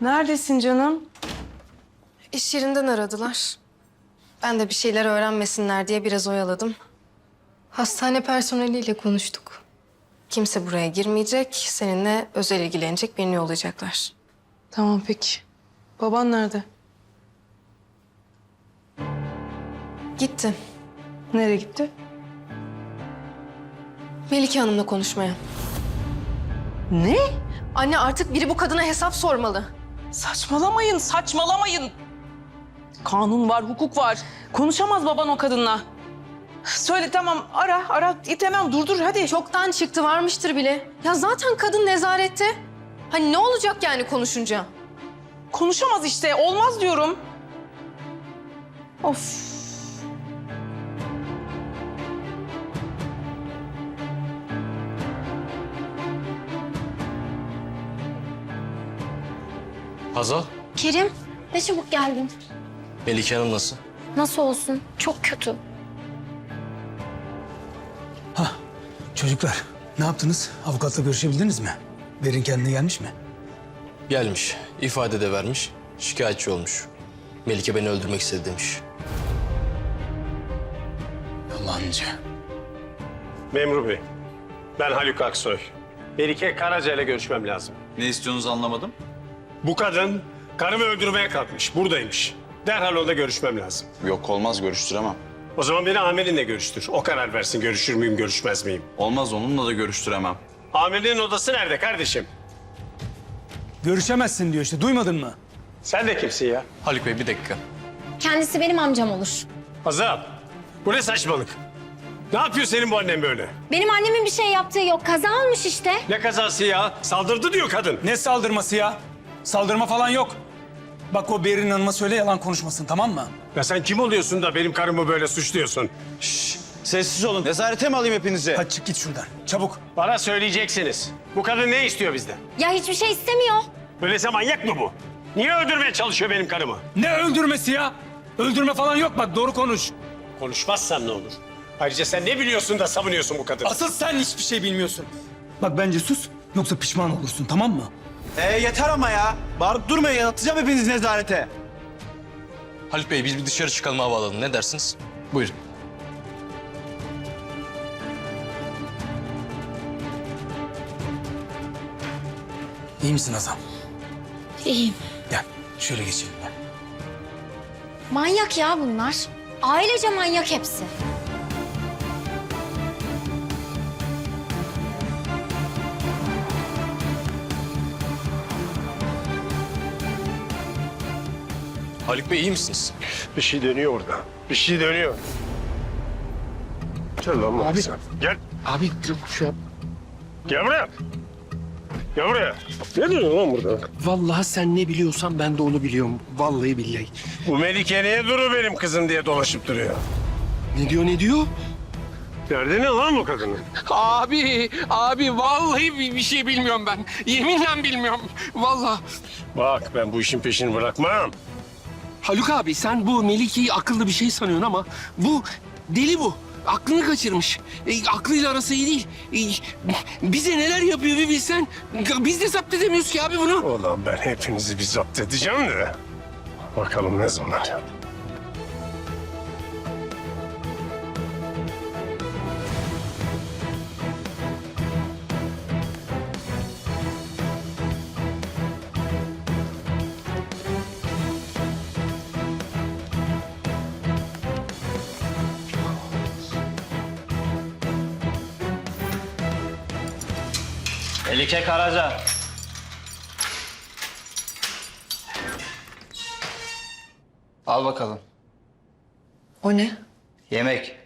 Neredesin canım? İş yerinden aradılar. Ben de bir şeyler öğrenmesinler diye biraz oyaladım. Hastane personeliyle konuştuk. Kimse buraya girmeyecek, seninle özel ilgilenecek birini yollayacaklar. Tamam peki. Baban nerede? Gitti. Nereye gitti? Melike Hanım'la konuşmaya. Ne? Anne artık biri bu kadına hesap sormalı. Saçmalamayın, saçmalamayın. Kanun var, hukuk var. Konuşamaz baban o kadınla. Söyle tamam, ara, ara. İt hemen durdur hadi. Çoktan çıktı varmıştır bile. Ya zaten kadın nezarette. Hani ne olacak yani konuşunca? Konuşamaz işte, olmaz diyorum. Of. Hazal, Kerim, ne çabuk geldin. Melike Hanım nasıl? Nasıl olsun? Çok kötü. Çocuklar ne yaptınız? Avukatla görüşebildiniz mi? Berin kendine gelmiş mi? Gelmiş, ifade de vermiş, şikayetçi olmuş. Melike beni öldürmek istedi demiş. Yalancı. Memur Bey, ben Haluk Aksoy. Melike Karaca ile görüşmem lazım. Ne istiyorsunuz anlamadım. Bu kadın karımı öldürmeye kalkmış, buradaymış. Derhal onunla görüşmem lazım. Yok olmaz görüştüremem. O zaman beni amirinle görüştür. O karar versin görüşür müyüm, görüşmez miyim? Olmaz onunla da görüştüremem. Amirinin odası nerede kardeşim? Görüşemezsin diyor işte duymadın mı? Sen de kimsin ya? Haluk Bey bir dakika. Kendisi benim amcam olur. Azap, bu ne saçmalık? Ne yapıyor senin bu annen böyle? Benim annemin bir şey yaptığı yok. Kaza olmuş işte. Ne kazası ya? Saldırdı diyor kadın. Ne saldırması ya? Saldırma falan yok. Bak o Berin Hanım'a söyle yalan konuşmasın tamam mı? Ya sen kim oluyorsun da benim karımı böyle suçluyorsun? Sessiz olun. Nezarete mi alayım hepinizi? Hadi çık git şuradan çabuk. Bana söyleyeceksiniz. Bu kadın ne istiyor bizden? Ya hiçbir şey istemiyor. Öyleyse manyak mı bu? Niye öldürmeye çalışıyor benim karımı? Ne öldürmesi ya? Öldürme falan yok bak doğru konuş. Konuşmazsan ne olur? Ayrıca sen ne biliyorsun da savunuyorsun bu kadını? Asıl sen hiçbir şey bilmiyorsun. Bak bence sus yoksa pişman olursun tamam mı? Ee yeter ama ya. Bağırıp durmayın atacağım hepinizi nezarete. Haluk Bey biz bir dışarı çıkalım hava alalım. Ne dersiniz? Buyurun. İyi misin Azam? İyiyim. Gel şöyle geçelim gel. Manyak ya bunlar. Ailece manyak hepsi. Haluk Bey iyi misiniz? Bir şey dönüyor orada. Bir şey dönüyor. Gel lan abi. Sen. Gel. Abi yok şu an. Gel buraya. Gel buraya. Ne diyorsun lan burada? Vallahi sen ne biliyorsan ben de onu biliyorum. Vallahi billahi. Bu Melike niye duru benim kızım diye dolaşıp duruyor. Ne diyor ne diyor? Derdi ne lan bu kadının? Abi, abi vallahi bir, bir şey bilmiyorum ben. Yeminle bilmiyorum. Vallahi. Bak ben bu işin peşini bırakmam. Haluk abi sen bu Melike'yi akıllı bir şey sanıyorsun ama bu deli bu. Aklını kaçırmış. E, aklıyla arası iyi değil. E, bize neler yapıyor bir bilsen. Biz de zapt edemiyoruz ki abi bunu. Ulan ben hepinizi bir zapt edeceğim de. Bakalım ne zaman. Melike Karaca. Al bakalım. O ne? Yemek.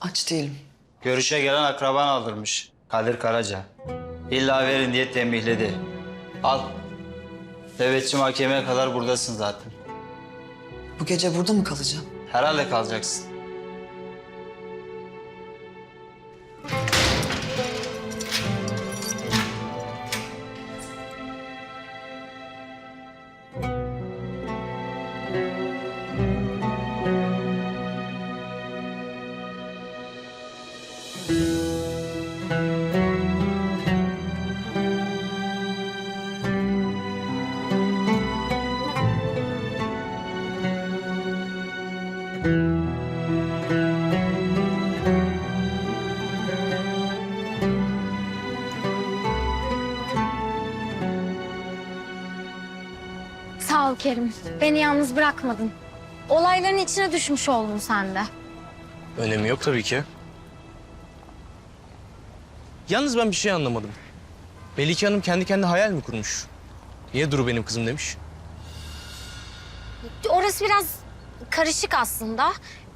Aç değilim. Görüşe gelen akraban aldırmış. Kadir Karaca. İlla verin diye tembihledi. Al. Nöbetçi mahkemeye kadar buradasın zaten. Bu gece burada mı kalacağım? Herhalde kalacaksın. Ol Kerim. Beni yalnız bırakmadın. Olayların içine düşmüş oldun sen de. Önemi yok tabii ki. Yalnız ben bir şey anlamadım. Melike Hanım kendi kendine hayal mi kurmuş? Niye Duru benim kızım demiş? Orası biraz karışık aslında.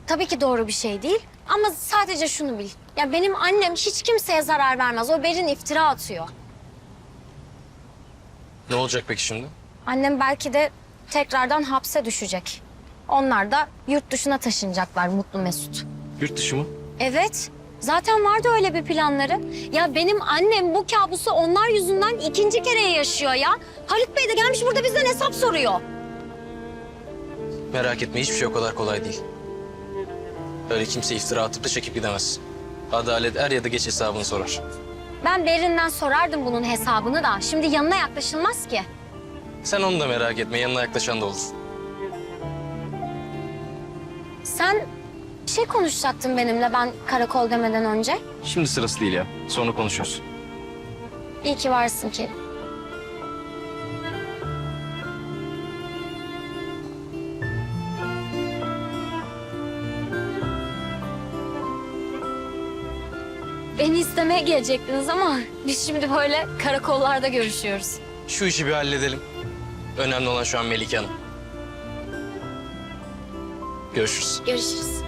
Tabii ki doğru bir şey değil. Ama sadece şunu bil. Ya benim annem hiç kimseye zarar vermez. O Berin iftira atıyor. Ne olacak peki şimdi? Annem belki de tekrardan hapse düşecek. Onlar da yurt dışına taşınacaklar Mutlu Mesut. Yurt dışı mı? Evet. Zaten vardı öyle bir planları. Ya benim annem bu kabusu onlar yüzünden ikinci kere yaşıyor ya. Haluk Bey de gelmiş burada bizden hesap soruyor. Merak etme hiçbir şey o kadar kolay değil. Öyle kimse iftira atıp da çekip gidemez. Adalet er ya da geç hesabını sorar. Ben Berin'den sorardım bunun hesabını da. Şimdi yanına yaklaşılmaz ki. Sen onu da merak etme yanına yaklaşan da olur. Sen bir şey konuşacaktın benimle ben karakol demeden önce. Şimdi sırası değil ya. Sonra konuşuruz. İyi ki varsın ki. Beni istemeye gelecektiniz ama biz şimdi böyle karakollarda görüşüyoruz. Şu işi bir halledelim. Önemli olan şu an Melike Hanım. Görüşürüz. Görüşürüz.